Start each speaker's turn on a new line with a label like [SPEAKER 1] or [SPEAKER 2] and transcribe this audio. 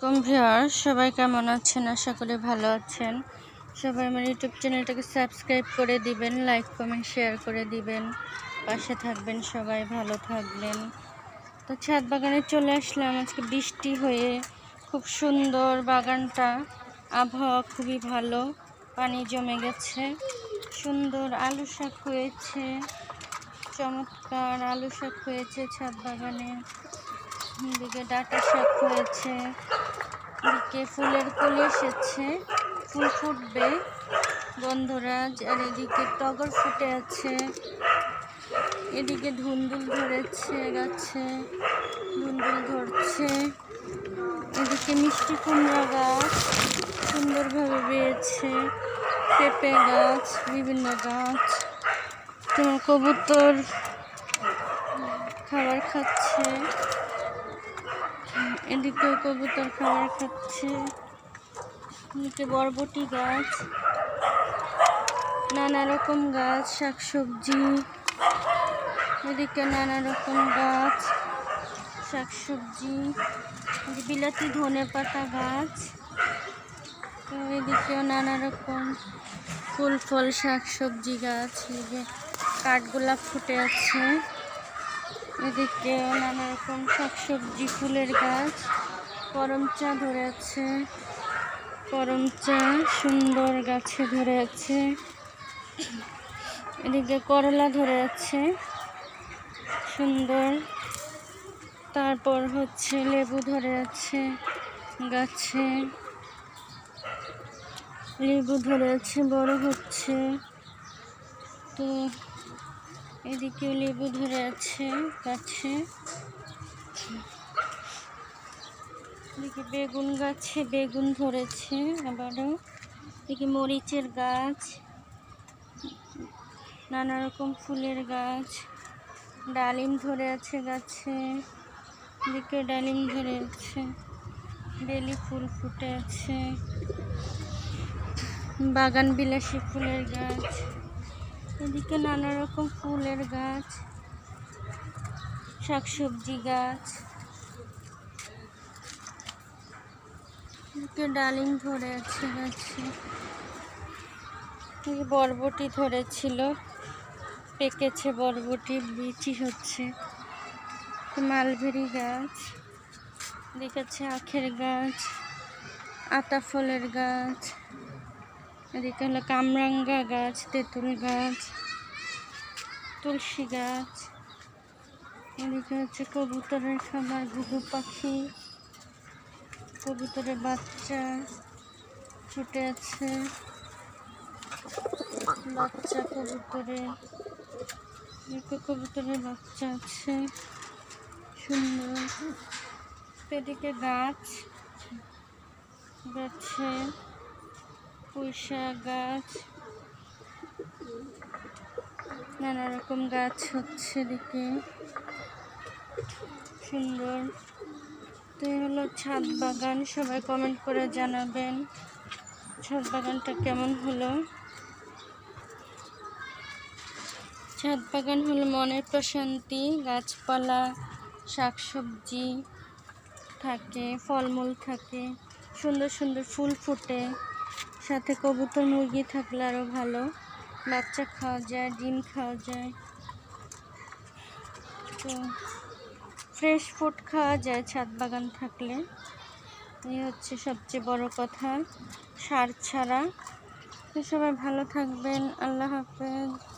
[SPEAKER 1] কম viewer সবাই কেমন আছেন? আশা করি ভালো আছেন। সবাই আমার ইউটিউব চ্যানেলটাকে সাবস্ক্রাইব করে দিবেন, লাইক, কমেন্ট, শেয়ার করে দিবেন। পাশে থাকবেন সবাই, ভালো থাকবেন। তো ছাদ বাগানে চলে আসলাম। আজকে বৃষ্টি হয়ে খুব সুন্দর বাগানটা, আবহাওয়া খুবই ভালো, পানি জমে গেছে, সুন্দর আলু শাক হয়েছে, চমৎকার আলু শাক হয়েছে ছাদ বাগানে। এদিকে ডাটা শাক হয়েছে। এদিকে ফুলের কলি এসেছে। ফুল ফুটবে গন্ধরাজ। আর এদিকে টগর ফুটে আছে। এদিকে ধুন্দুল ধরেছে গাছে। ধুন্দুল ধরছে। এদিকে মিষ্টি কুমড়া গাছ সুন্দরভাবে বেয়েছে। পেঁপে গাছ, বিভিন্ন গাছ। তোমার কবুতর খাবার খাচ্ছে। এদিকে কবুতর খাবার খাচ্ছে। এদিকে বরবটি গাছ। নানা রকম গাছ, শাকসবজি। এদিকে নানা রকম গাছ, শাকসবজি। বিলাতি ধনে পাতা গাছ। এদিকেও নানা রকম ফুল ফল, শাকসবজি গাছ। এই যে কাঠগোলাপ ফুটে আছে। এদিকে নানা রকম শাকসবজি, ফুলের গাছ, করম চা ধরে আছে। করম চা সুন্দর গাছে ধরে আছে। এদিকে করলা ধরে আছে। সুন্দর। তারপর হচ্ছে লেবু ধরে আছে গাছে। লেবু ধরে আছে, বড় হচ্ছে। তো এদিকে লেবু ধরে আছে গাছে। এদিকে বেগুন গাছে বেগুন ধরেছে আবারও। এদিকে মরিচের গাছ, নানা রকম ফুলের গাছ, ডালিম ধরে আছে গাছে। এদিকে ডালিম ধরে আছে, বেলি ফুল ফুটে আছে। বাগান বিলাসী ফুলের গাছ। এদিকে নানা রকম ফুলের গাছ, শাকসবজি গাছ, এদিকে ডালিম ধরে আছে গাছে বরবটি ধরেছিল, পেকেছে বরবটি বিচি হচ্ছে। মালভেরি গাছ দেখেছে আখের গাছ, আতা ফলের গাছ। এদিকে হলো কামরাঙ্গা গাছ, তেঁতুল গাছ, তুলসী গাছ। এদিকে হচ্ছে কবুতরের খাবার ঘুঘু পাখি, কবুতরের বাচ্চা ছুটে আছে। বাচ্চা কবুতরের কবুতরের বাচ্চা আছে। সুন্দর। এদিকে গাছ, গাছে পুঁইশা গাছ। নানা রকম গাছ হচ্ছে এদিকে। সুন্দর। তো এই হলো ছাদ বাগান, সবাই কমেন্ট করে জানাবেন। ছাদ বাগানটা কেমন হলো? ছাদ বাগান হলো মনের প্রশান্তি, গাছপালা, শাকসবজি থাকে, ফলমূল থাকে, সুন্দর সুন্দর ফুল ফুটে। সাথে কবুতর, মুরগি থাকলে আরও ভালো। বাচ্চা খাওয়া যায়, ডিম খাওয়া যায়। তো ফ্রেশ ফুড খাওয়া যায় ছাদ বাগান থাকলে। এই হচ্ছে সবচেয়ে বড় কথা। সার ছাড়া। সবাই ভালো থাকবেন। আল্লাহ হাফেজ।